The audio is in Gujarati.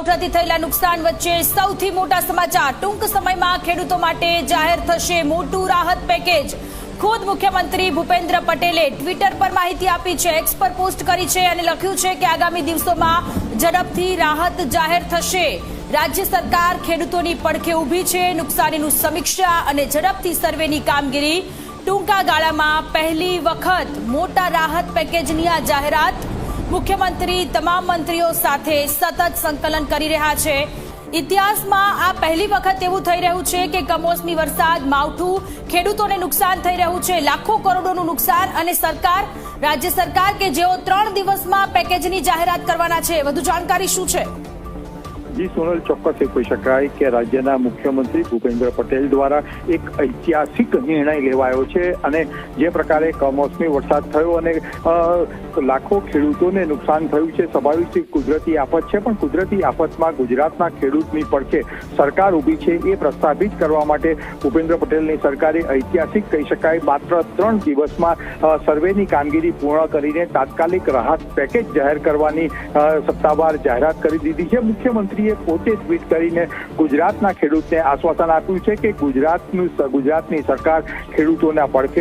માવઠાથી થયેલા નુકસાન વચ્ચે સૌથી મોટા સમાચાર. ટૂંક સમયમાં ખેડૂતો માટે જાહેર થશે મોટું રાહત પેકેજ. ખુદ મુખ્યમંત્રી ભૂપેન્દ્ર પટેલે ટ્વિટર પર માહિતી આપી છે એક્સ પર પોસ્ટ કરી છે અને લખ્યું છે કે આગામી દિવસોમાં ઝડપથી રાહત જાહેર થશે. રાજ્ય સરકાર ખેડૂતોની પડખે ઊભી છે, નુકસાનીનું સમીક્ષા અને ઝડપથી સર્વેની કામગીરી. ટૂંકા ગાળામાં પહેલી વખત મોટા રાહત પેકેજની આ જાહેરાત મુખ્યમંત્રી, તમામ મંત્રીઓ સાથે સતત સંકલન કરી રહ્યા છે. ઇતિહાસમાં આ પહેલી વખત એવું થઈ રહ્યું છે કે કમોસમી વરસાદ, માવઠું, ખેડૂતોને નુકસાન થઈ રહ્યું છે, લાખો કરોડોનું નુકસાન અને સરકાર, રાજ્ય સરકાર કે જેઓ ત્રણ દિવસમાં પેકેજની જાહેરાત કરવાના છે. વધુ જાણકારી શું છે? જી, સોનલ, ચોક્કસ એ કહી શકાય કે રાજ્યના મુખ્યમંત્રી ભૂપેન્દ્ર પટેલ દ્વારા એક ઐતિહાસિક નિર્ણય લેવાયો છે અને જે પ્રકારે કમોસમી વરસાદ થયો અને લાખો ખેડૂતોને નુકસાન થયું છે. સ્વાભાવિક કુદરતી આફત છે, પણ કુદરતી આફતમાં ગુજરાતના ખેડૂતની પડખે સરકાર ઊભી છે એ પ્રસ્થાપિત કરવા માટે ભૂપેન્દ્ર પટેલની સરકારે ઐતિહાસિક કહી શકાય માત્ર ત્રણ દિવસમાં સર્વેની કામગીરી પૂર્ણ કરીને તાત્કાલિક રાહત પેકેજ જાહેર કરવાની સત્તાવાર જાહેરાત કરી દીધી છે. મુખ્યમંત્રીએ પોતે ટ્વીટ કરીને ગુજરાતના ખેડૂતને આશ્વાસન આપ્યું છે કે ગુજરાતનું ગુજરાતની સરકાર ખેડૂતોના પડખે